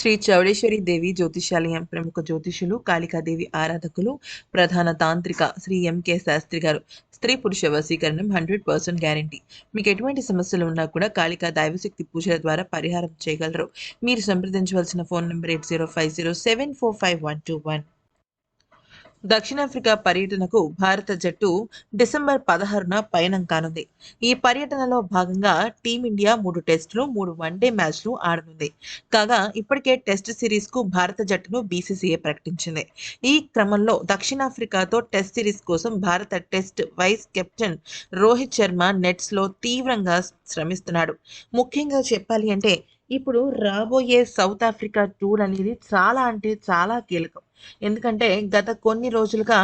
శ్రీ చౌడేశ్వరి దేవి జ్యోతిషాలయం ప్రముఖ జ్యోతిషులు కాళికాదేవి ఆరాధకులు ప్రధాన తాంత్రిక శ్రీ ఎంకే శాస్త్రి గారు. స్త్రీ పురుష వశీకరణం హండ్రెడ్ పర్సెంట్ గ్యారంటీ. మీకు ఎటువంటి సమస్యలు ఉన్నా కూడా కాళికా దైవశక్తి పూజల ద్వారా పరిహారం చేయగలరు. మీరు సంప్రదించవలసిన phone number eight zero five zero seven four five one two one. దక్షిణాఫ్రికా పర్యటనకు భారత జట్టు డిసెంబర్ పదహారున పయనం కానుంది. ఈ పర్యటనలో భాగంగా టీమిండియా మూడు టెస్టులు మూడు వన్డే మ్యాచ్లు ఆడనుంది. కాగా ఇప్పటికే టెస్ట్ సిరీస్కు భారత జట్టును బీసీసీఏ ప్రకటించింది. ఈ క్రమంలో దక్షిణాఫ్రికాతో టెస్ట్ సిరీస్ కోసం భారత test vice captain Rohit Sharma నెట్స్లో తీవ్రంగా శ్రమిస్తున్నాడు. ముఖ్యంగా చెప్పాలి అంటే ఇప్పుడు రాబోయే సౌత్ ఆఫ్రికా టూర్ అనేది చాలా అంటే చాలా కీలకం. ఎందుకంటే గత కొన్ని రోజులుగా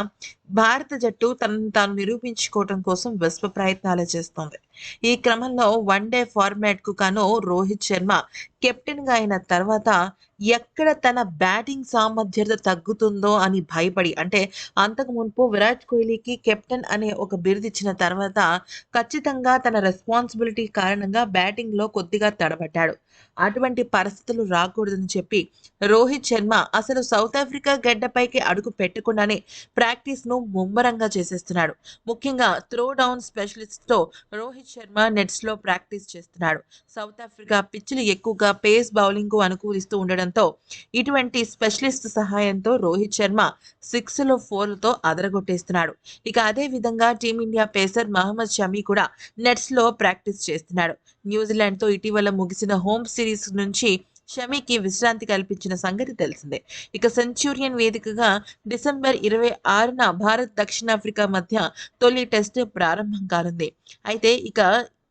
భారత జట్టు తనను తాను నిరూపించుకోవడం కోసం విశ్వ ప్రయత్నాలు చేస్తోంది. ఈ క్రమంలో వన్డే ఫార్మాట్కు కాను రోహిత్ శర్మ కెప్టెన్గా అయిన తర్వాత ఎక్కడ తన బ్యాటింగ్ సామర్థ్యత తగ్గుతుందో అని భయపడి అంటే అంతకు మునుపు విరాట్ కోహ్లీకి కెప్టెన్ అనే ఒక బిరుదు ఇచ్చిన తర్వాత ఖచ్చితంగా తన రెస్పాన్సిబిలిటీ కారణంగా బ్యాటింగ్లో కొద్దిగా తడబడ్డాడు. అటువంటి పరిస్థితులు రాకూడదని చెప్పి రోహిత్ శర్మ అసలు సౌత్ ఆఫ్రికా గడ్డపైకి అడుగు పెట్టకుండానే ప్రాక్టీస్ ను ముమ్మరంగా చేసేస్తున్నాడు. ముఖ్యంగా త్రో డౌన్ స్పెషలిస్ట్తో రోహిత్ శర్మ నెట్స్లో ప్రాక్టీస్ చేస్తున్నాడు. సౌత్ ఆఫ్రికా పిచ్చులు ఎక్కువగా పేస్ బౌలింగ్కు అనుకూలిస్తూ ఉండడంతో ఇటువంటి స్పెషలిస్ట్ సహాయంతో రోహిత్ శర్మ సిక్స్లో ఫోర్లతో అదరగొట్టేస్తున్నాడు. ఇక అదే విధంగా టీమిండియా పేసర్ మహమ్మద్ షమీ కూడా నెట్స్లో ప్రాక్టీస్ చేస్తున్నాడు. న్యూజిలాండ్తో ఇటీవల ముగిసిన హోమ్ సిరీస్ నుంచి షమీకి విశ్రాంతి కల్పించిన సంగతి తెలిసిందే. ఇక సెంచూరియన్ వేదికగా డిసెంబర్ ఇరవై ఆరున భారత్ దక్షిణాఫ్రికా మధ్య తొలి టెస్ట్ ప్రారంభం కానుంది. అయితే ఇక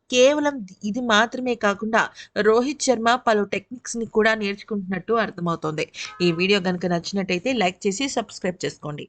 కేవలం ఇది మాత్రమే కాకుండా రోహిత్ శర్మ పలు టెక్నిక్స్ని కూడా నేర్చుకుంటున్నట్టు అర్థమవుతోంది. ఈ వీడియో కనుక నచ్చినట్టయితే లైక్ చేసి సబ్స్క్రైబ్ చేసుకోండి.